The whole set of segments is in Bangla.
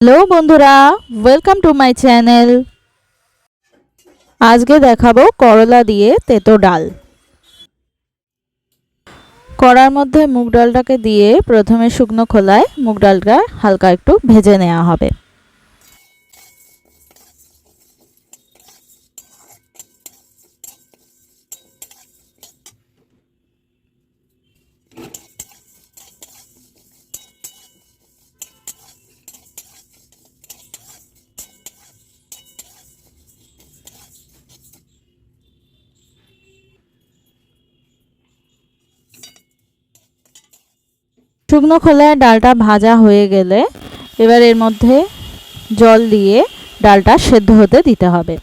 হ্যালো বন্ধুরা ওয়েলকাম টু মাই চ্যানেল আজকে দেখাবো করলা দিয়ে তেতো ডাল। কড়ার মধ্যে মুগ ডালটাকে দিয়ে প্রথমে শুকনো খোলায় মুগ ডালটা হালকা একটু ভেজে নেওয়া হবে। শুকনো খোলায় ডালটা ভাজা হয়ে গেলে এবার এর মধ্যে জল দিয়ে ডালটা সেদ্ধ হতে দিতে হবে।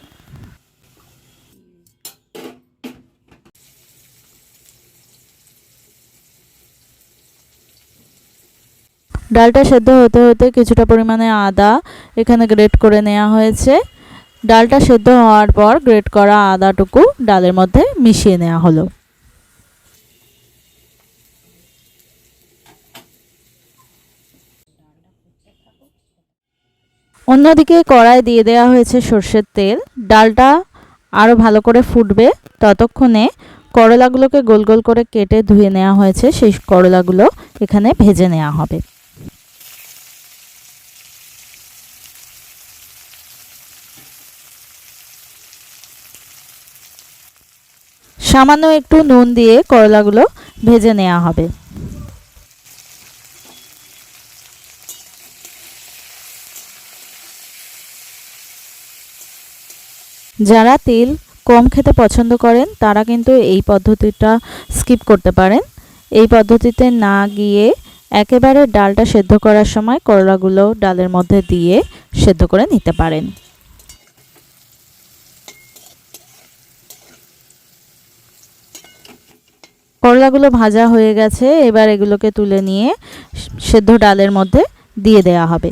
ডালটা সেদ্ধ হতে হতে কিছুটা পরিমাণে আদা এখানে গ্রেট করে নেওয়া হয়েছে। ডালটা সেদ্ধ হওয়ার পর গ্রেট করা আদাটুকু ডালের মধ্যে মিশিয়ে নেওয়া হলো। অন্যদিকে কড়াই দিয়ে দেওয়া হয়েছে সর্ষের তেল। ডালটা আরও ভালো করে ফুটবে। ততক্ষণে করলাগুলোকে গোল গোল করে কেটে ধুয়ে নেওয়া হয়েছে। সেই করলাগুলো এখানে ভেজে নেওয়া হবে। সামান্য একটু নুন দিয়ে করলাগুলো ভেজে নেওয়া হবে। যারা তেল কম খেতে পছন্দ করেন, তারা কিন্তু এই পদ্ধতিটা স্কিপ করতে পারেন। এই পদ্ধতিতে না গিয়ে একেবারে ডালটা সেদ্ধ করার সময় করলাগুলো ডালের মধ্যে দিয়ে সেদ্ধ করে নিতে পারেন। করলাগুলো ভাজা হয়ে গেছে, এবার এগুলোকে তুলে নিয়ে সেদ্ধ ডালের মধ্যে দিয়ে দেওয়া হবে।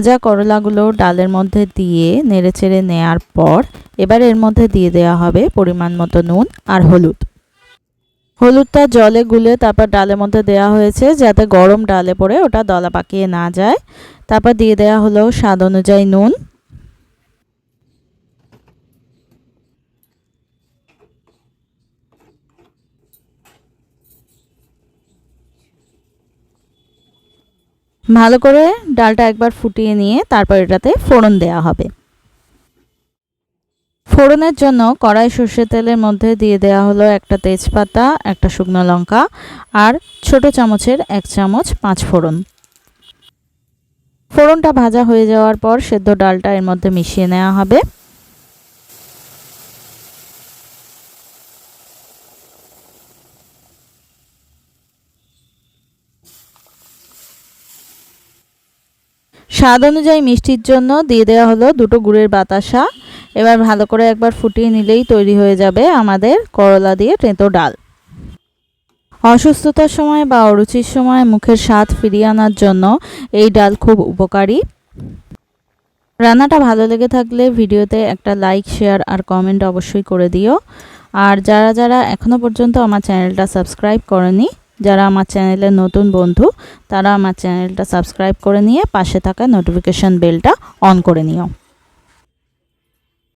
ভাজা করলাগুলো ডালের মধ্যে দিয়ে নেড়েচেড়ে নেয়ার পর এবার এর মধ্যে দিয়ে দেওয়া হবে পরিমাণ মতো নুন আর হলুদ। হলুদটা জলে গুলে তারপর ডালের মধ্যে দেওয়া হয়েছে যাতে গরম ডালে পড়ে ওটা দলা পাকিয়ে না যায়। তারপর দিয়ে দেওয়া হলো স্বাদ অনুযায়ী নুন। ভালো করে ডালটা একবার ফুটিয়ে নিয়ে তারপর এটাতে ফোড়ন দেওয়া হবে। ফোড়নের জন্য কড়াই সর্ষের তেলের মধ্যে দিয়ে দেওয়া হলো একটা তেজপাতা, একটা শুকনো লঙ্কা আর ছোট চামচের এক চামচ পাঁচ ফোড়ন। ফোড়নটা ভাজা হয়ে যাওয়ার পর সেদ্ধ ডালটা এর মধ্যে মিশিয়ে নেওয়া হবে। স্বাদ অনুযায়ী মিষ্টির জন্য দিয়ে দেওয়া হলো দুটো গুড়ের বাতাসা। এবার ভালো করে একবার ফুটিয়ে নিলেই তৈরি হয়ে যাবে আমাদের করলা দিয়ে তেঁতো ডাল। অসুস্থতার সময় বা অরুচির সময় মুখের স্বাদ ফিরিয়ে আনার জন্য এই ডাল খুব উপকারী। রান্নাটা ভালো লেগে থাকলে ভিডিওতে একটা লাইক, শেয়ার আর কমেন্ট অবশ্যই করে দিও। আর যারা যারা এখনও পর্যন্ত আমার চ্যানেলটা সাবস্ক্রাইব করেনি যারা আমার চ্যানেলের নতুন বন্ধু, তারা আমার চ্যানেলটা সাবস্ক্রাইব করে নিয়ে পাশে থাকা নোটিফিকেশান বেলটা অন করে নিও।